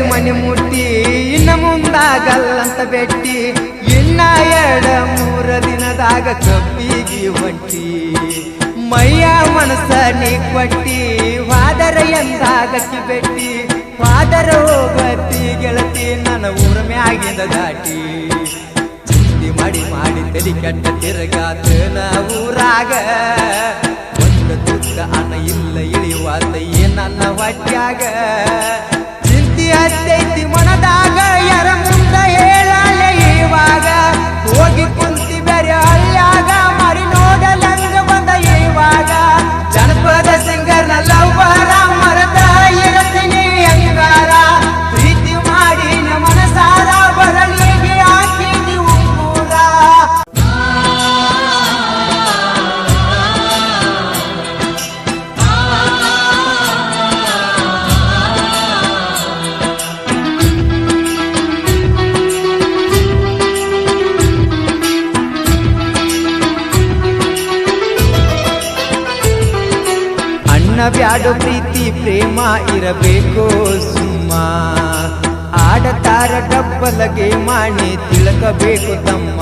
ಐತಿ ಮನೆ ಮುಟ್ಟಿ, ಇನ್ನ ಮುಂದಾಗಲ್ಲಂತ ಬೆಟ್ಟಿ, ಇನ್ನ ಎಡ ಮೂರ ದಿನದಾಗ ಕಪ್ಪಿಗಿ ಹೊಂಟಿ ಮೈಯ ಮನಸ ನೀ ಕೊಟ್ಟಿ ವಾದರ ಎಂದಾಗಕ್ಕಿ ಬೆಟ್ಟಿ ವಾದರ ಹೋಗತ್ತಿ ಗೆಳತಿ, ನನ್ನ ಊರ ಮ್ಯಾಗಿಂದ ದಾಟಿ. ಚಿಂತಿ ಮಾಡಿ ಮಾಡಿ ತಲಿ ಕೆಟ್ಟ ತಿರುಗಾತ ಊರಾಗ ಒಂದು ತುತ್ತ ಅನ್ನ ಇಲ್ಲ, ಇಳಿಯುವಾತ ನನ್ನ ಹೊಟ್ಯಾಗ. ಅಣ್ಣ ಬ್ಯಾಡು ಪ್ರೀತಿ, ಪ್ರೇಮ ಇರಬೇಕು ಸುಮ್ಮ. ಆಡತಾರ ಡಬ್ಬಲಗೆ ಮಾಣಿ ತಿಳ್ಕಬೇಕು ತಮ್ಮ.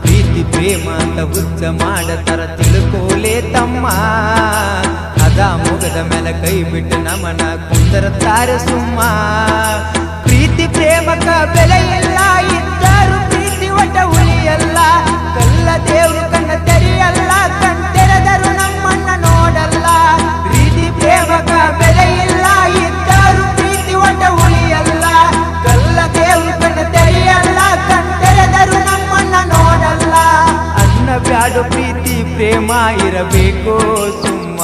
ಪ್ರೀತಿ, ಪ್ರೇಮ ಅಂತ ಹುಚ್ಚ ಮಾಡತರ ತಿಳ್ಕೋಲೆ ತಮ್ಮ. ಅದ ಮುಗದ ಮೇಲೆ ಕೈ ಬಿಟ್ಟು ನಮನ ಕುಂದರತಾರ ಸುಮ್ಮ. ಪ್ರೀತಿ ಪ್ರೇಮಕ ಬೆಲೆ ಇಲ್ಲ ಪ್ರೇಮ ಇರಬೇಕು, ಸುಮ್ಮ.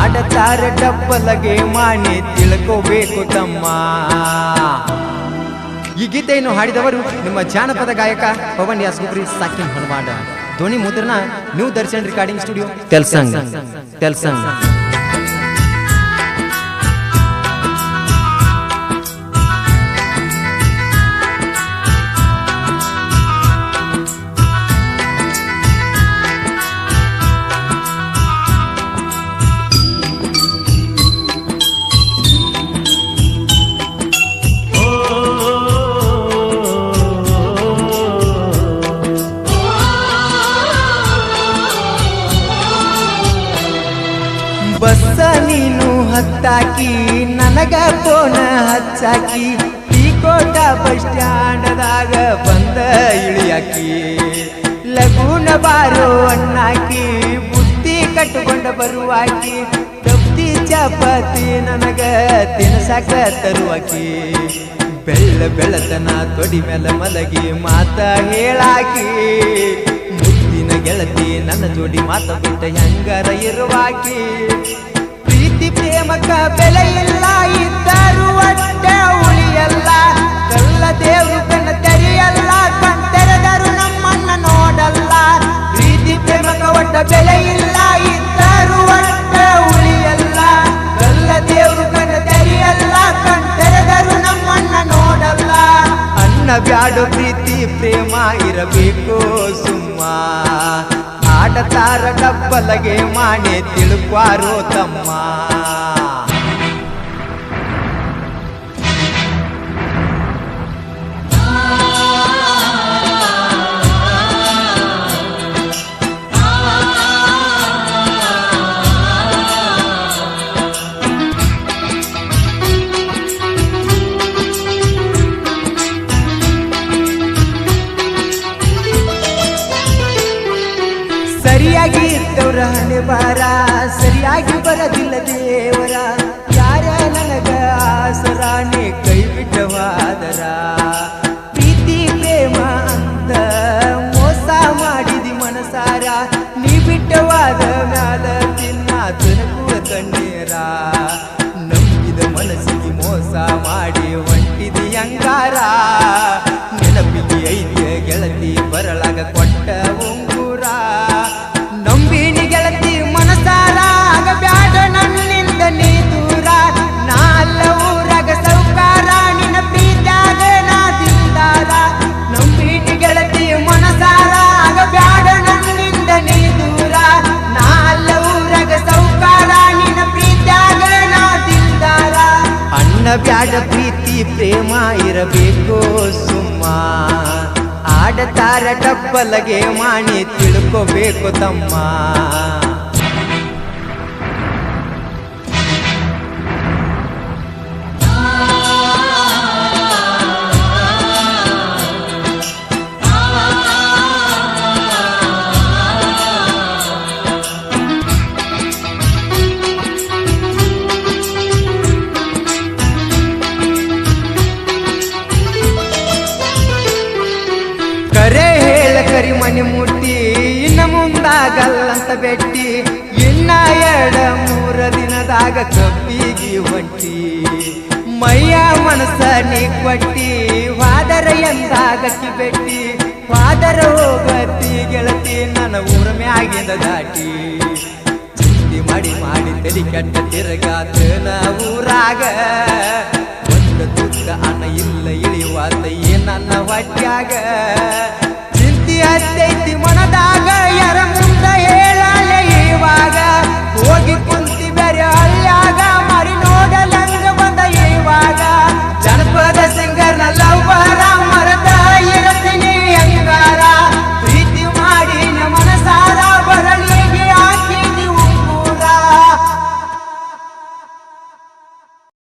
ಆಡತಾರ ಡಬ್ಬಲಗೆ ಮಾಣಿ ತಿಳ್ಕೋಬೇಕು ತಮ್ಮ. ಈ ಗೀತೆಯನ್ನು ಹಾಡಿದವರು ನಿಮ್ಮ ಜಾನಪದ ಗಾಯಕ ಪವನ್ ಯಾಸ್ಗುಬ್ರಿ ಸಾಕಿನ್ ಹನುಮಾಡ ಧ್ವನಿ ಮುದ್ರಣ, new Darshan recording studio Telsang Telsang ಹತ್ತಾಕಿ ನನಗ ಫೋನ ಹಚ್ಚಾಕಿ, ಈ ಕೋಟ ಬಸ್ ಸ್ಟ್ಯಾಂಡದಾಗ ಬಂದ ಇಳಿಯಾಕಿ. ಲಘುನ ಬಾರೋ ಅಣ್ಣಾಕಿ, ಬುತ್ತಿ ಕಟ್ಟಿಕೊಂಡ ಬರುವಾಕಿ ತಪ್ತಿ ಚಪಾತಿ ನನಗ ತಿನ್ಸಾಕ ತರುವಾಕಿ. ಬೆಳ್ಳ ಬೆಳತನ ತೊಡಿ ಮೇಲೆ ಮಲಗಿ ಮಾತ ಹೇಳಾಕಿ. ಮುದ್ದಿನ ಗೆಳತಿ ನನ್ನ ಜೋಡಿ ಮಾತ ಬಿಟ್ಟ ಹೆಂಗರ ಇರುವಾಕಿ. ಪ್ರೇಮಕ ಬೆಲೆ ಇಲ್ಲ ಇದ್ದರು ಒಟ್ಟೆ ಉಳಿಯಲ್ಲ ಕಲ್ಲ ದೇವ್ರು ಕಣ್ಣ ತೆರೆಯಲ್ಲ, ಕಣ್ತೆರೆದರು ನಮ್ಮನ್ನ ನೋಡಲ್ಲ. ಪ್ರೀತಿ ಪ್ರೇಮಕ ಒಟ್ಟ ಬೆಲೆ ಇಲ್ಲ ಇದ್ದರು ಒಟ್ಟೆ ಉಳಿಯಲ್ಲ ಕಲ್ಲ ದೇವ್ರು ಕಣ್ಣ ತೆರೆಯಲ್ಲ, ಕಣ್ತೆರೆದರು ನಮ್ಮನ್ನ ನೋಡಲ್ಲ. ಅನ್ನ, ಬ್ಯಾಡು, ಪ್ರೀತಿ, ಪ್ರೇಮ ಇರಬೇಕು ಸುಮ್ಮ. ಆಟತಾರ ಡಬ್ಬಲಗೆ ಮಾಡಿ ತಿಳುಕ್ವಾರೋ ತಮ್ಮ. ಸರಿಯಾಗಿ ಬರದಿಲ್ಲ ದೇವರ ಯಾರ ನನಗ ಆಸರಾಣಿ ಕೈ ಬಿಟ್ಟವಾದರ ಪ್ರೀತಿ, ಪ್ರೇಮ ಅಂತ ಮೋಸ ಮಾಡಿದಿ ಮನಸಾರ. ನೀ ಬಿಟ್ಟವಾದ ಮ್ಯಾಲ ತಿನ್ನ ತುನಕುವ ಕಣ್ಣೀರ. ನಂಬಿದ ಮನಸ್ಸಿಗೆ ಮೋಸ ಮಾಡಿ ಆಡತಾರ ಟಪ್ಪಲಗೆ ಮಾಣಿ ತಿಳ್ಕೋಬೇಕು ತಮ್ಮ. ಬೆಟ್ಟಿ, ಇನ್ನ ಎರಡ ಮೂರ ದಿನದಾಗ ಕಪ್ಪಿಗಿ ಹೊಟ್ಟಿ ಮೈಯ ಮನಸ್ಸ ನೀ ಕೊಟ್ಟಿ ವಾದರ ಎಂದಾಗಕ್ಕಿ ಬೆಟ್ಟಿ ವಾದರ ಹೋಗತಿ ಗೆಳತಿ, ನನ್ನ ಊರ ಮ್ಯಾಗಿಂದ ದಾಟಿ. ಚಿಂತಿ ಮಾಡಿ ಮಾಡಿ ತಲಿ ಕೆಟ್ಟ ತಿರುಗಾತನ ಊರಾಗ ಒಂದು ತುತ್ತ ಅನ್ನ ಇಲ್ಲ ಇಳಿವಾತ ನನ್ನ ಹೊಟ್ಯಾಗ.